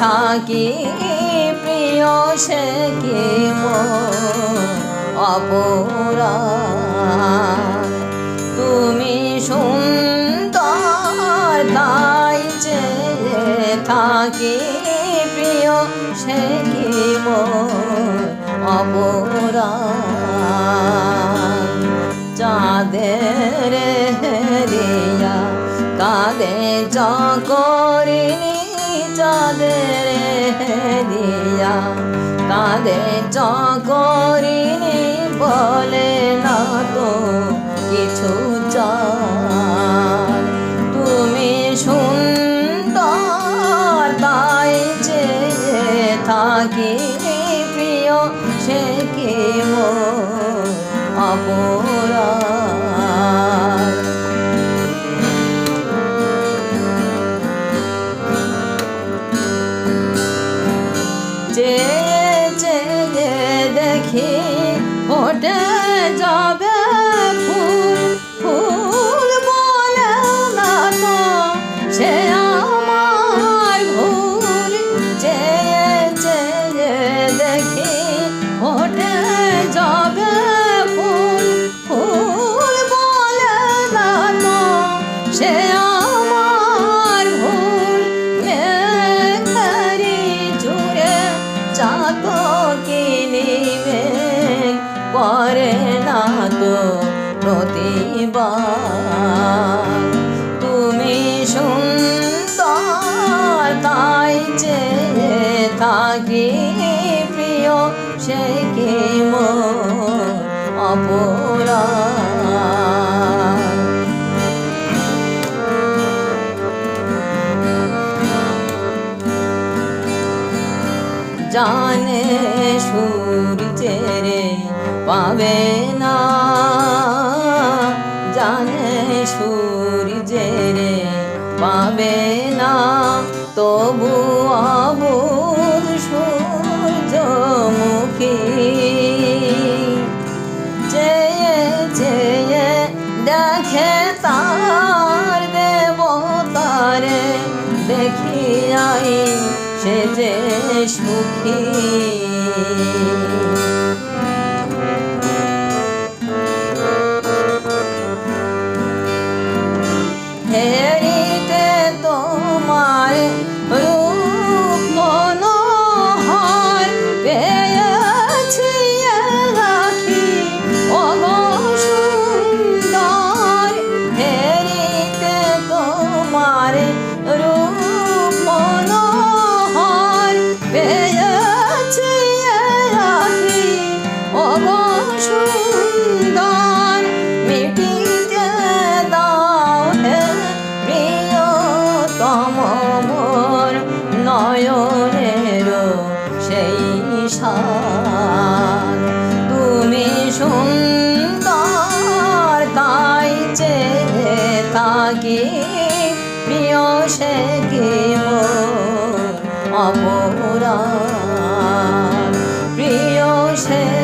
থাকি প্রিয় সে কি অপরা তুমি সুন্দর, তাই যে থাকি প্রিয় সে কি অপরা চাঁদের হেরিয়া কাঁদে চকরিনি চাঁদের দিয়া কাঁদে চকরিনি বলে, না তো কিছু চার তুমি সুন্দর, তাই যে থাকি প্রিয়, সে কি অপরা ফোটে যাবে ফুল ফুল বলে না তো সে আমার ভুল, যে যে দেখি ফোটে যাবে ফুল ফুল বলে না তো সে আমার ভুল। মেঘারি জুড়ে চাতো কিনিবে করে না তো প্রতিবার তুমি সুন্দর তাই যে থাকি প্রিয় সে কি অপরা জানে সূর্যের পাবে না। জানে সূর্যের পাবে না। তবু অবুল সূর্যমুখী চেয়ে চেয়ে দেখে তার দেবতারে দেখিয়াই সে যে নয়নের সেই সার। তুমি সুন্দর তাই চে তাকে প্রিয় সে কেউ অপরা প্রিয় সে